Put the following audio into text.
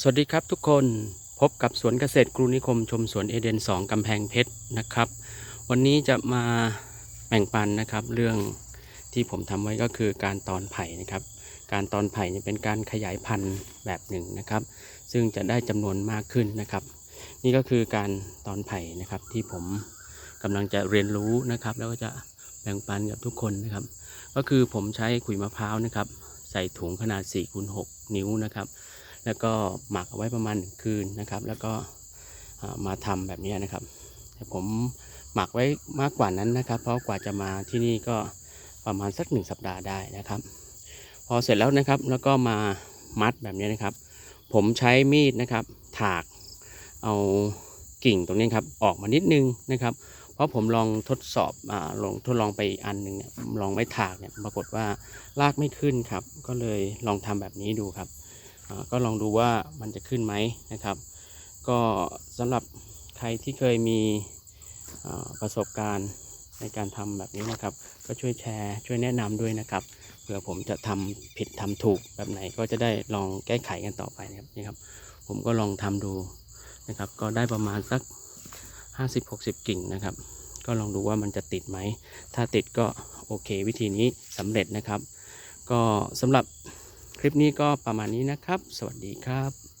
สวัสดีครับทุกคนพบกับสวนเกษตรกรุนิคมชมสวนเอเดน 2 กำแพงเพชรนะครับ วันนี้จะมาแบ่งปันนะครับ เรื่องที่ผมทำไว้ก็คือการตอนไผ่นะครับ การตอนไผ่เนี่ยเป็นการขยายพันธุ์แบบหนึ่งนะครับ ซึ่งจะได้จำนวนมากขึ้นนะครับ นี่ก็คือการตอนไผ่นะครับที่ผมกำลังจะเรียนรู้นะครับ แล้วก็จะแบ่งปันกับทุกคนนะครับ ก็คือผมใช้ขุยมะพร้าวนะครับ ใส่ถุงขนาด4คูณ6นิ้วนะครับ แล้วก็หมักเอาไว้ประมาณหนึ่งคืนนะครับ แล้วก็มาทำแบบนี้นะครับ แต่ผมหมักไว้มากกว่านั้นนะครับ เพราะกว่าจะมาที่นี่ก็ประมาณสักหนึ่งสัปดาห์ได้นะครับ พอเสร็จแล้วนะครับแล้วก็มามัดแบบนี้นะครับ ผมใช้มีดนะครับ ถากเอากิ่งตรงนี้ครับออกมานิดนึงนะครับ เพราะผมลองทดสอบอาลองทดลองไปอีกอันหนึ่งเนี่ยลองไม่ถากเนี่ยปรากฏว่ารากไม่ขึ้นครับ ก็เลยลองทำแบบนี้ดูครับ ก็ลองดูว่ามันจะขึ้นไหมนะครับ ก็สำหรับใครที่เคยมีประสบการณ์ในการทำแบบนี้นะครับ ก็ช่วยแชร์ช่วยแนะนำด้วยนะครับเผื่อผมจะทำผิดทำถูกแบบไหนก็จะได้ลองแก้ไขกันต่อไปนะครับนี่ครับผมก็ลองทำดูนะครับ ก็ได้ประมาณสัก 50-60 กิ่งนะครับ ก็ลองดูว่ามันจะติดไหม ถ้าติดก็โอเควิธีนี้สำเร็จนะครับ ก็สำหรับ ลิปนี้ก็ประมาณนี้นะครับ สวัสดีครับ